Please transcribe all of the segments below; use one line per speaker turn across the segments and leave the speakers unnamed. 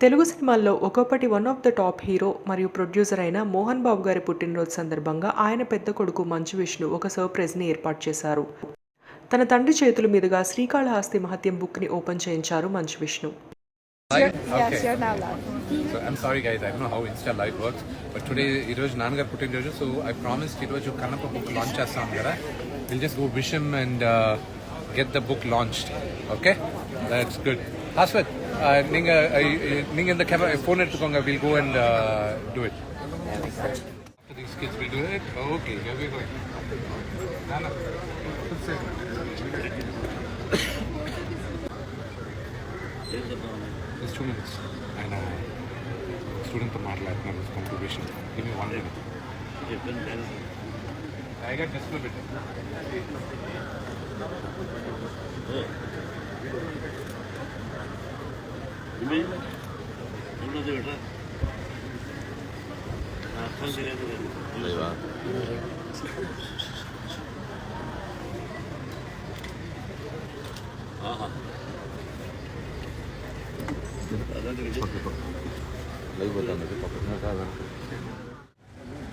తెలుగు సినిమాల్లో ఒకప్పటి one of the top hero మరియు ప్రొడ్యూసర్ అయిన మోహన్ బాబు గారి పుట్టినరోజు సందర్భంగా ఆయన పెద్ద కొడుకు మంచు విష్ణు ఒక సర్ప్రైజ్ని ఏర్పాటు చేశారు. తన తండ్రి చేతుల మీదుగా శ్రీకాళహస్తి మహత్యం బుక్ని ఓపెన్ చేయించారు Manchu Vishnu.
Live?
Yes,
Okay.
you're now live.
So I'm sorry guys, I don't know how Insta Live works, but today ఈరోజు నాన్నగారు పుట్టినరోజు సో ఐ ప్రామిస్డ్ ఈరోజు కన్నప్ప బుక్ లాంచ్ చేస్తాం కదా. Will just go wish and get the book launched okay that's good Haswath uh, நீங்க uh, நீங்க இந்த camera phone எடுத்துக்கோங்க will go and do it These kids will do it. Okay, two minutes. Give me one minute. I got just a bit.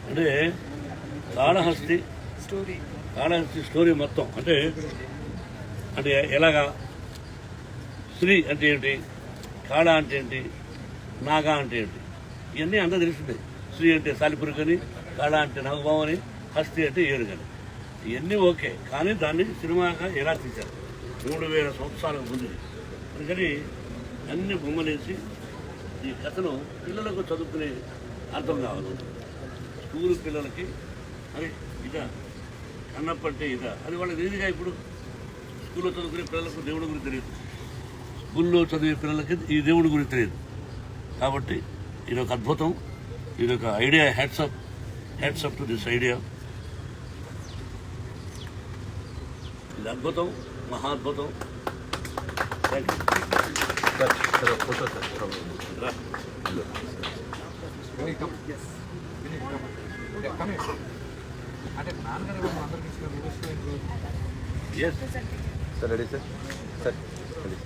అంటే Kalahasti story Kalahasti story మొత్తం అంటే అంటే ఎలాగా స్త్రీ అంటే ఏంటి కాళ అంటే ఏంటి? నాగా అంటే ఏంటి? ఇవన్నీ అందరూ తెలుస్తుంది శ్రీ అంటే సాలిపురుగని కాడ అంటే నాగబావని హస్తి అంటే ఏరుగని ఇవన్నీ ఓకే కానీ దాన్ని సినిమాగా ఎలా తీశారు? మూడు వేల సంవత్సరాలకు ముందు. అందుకని అన్ని బొమ్మలేసి ఈ కథను పిల్లలకు చదువుకునే అర్థం కావాలి. స్కూల్ పిల్లలకి అరే ఇద అన్నప్పటి అంటే ఇద? అది వాళ్ళకి తెలియదుగా ఇప్పుడు? స్కూల్లో చదువుకునే పిల్లలకు దేవుడి గురించి తెలియదు. స్కూల్లో చదివే పిల్లలకి ఈ దేవుడి గురించి తెలియదు. కాబట్టి ఇదొక అద్భుతం ఇదొక idea hats off hats off to this idea ఇది అద్భుతం మహాద్భుతం
అంటే నాన్నగారు ఏమో అందరికి
sir ready sir sir ready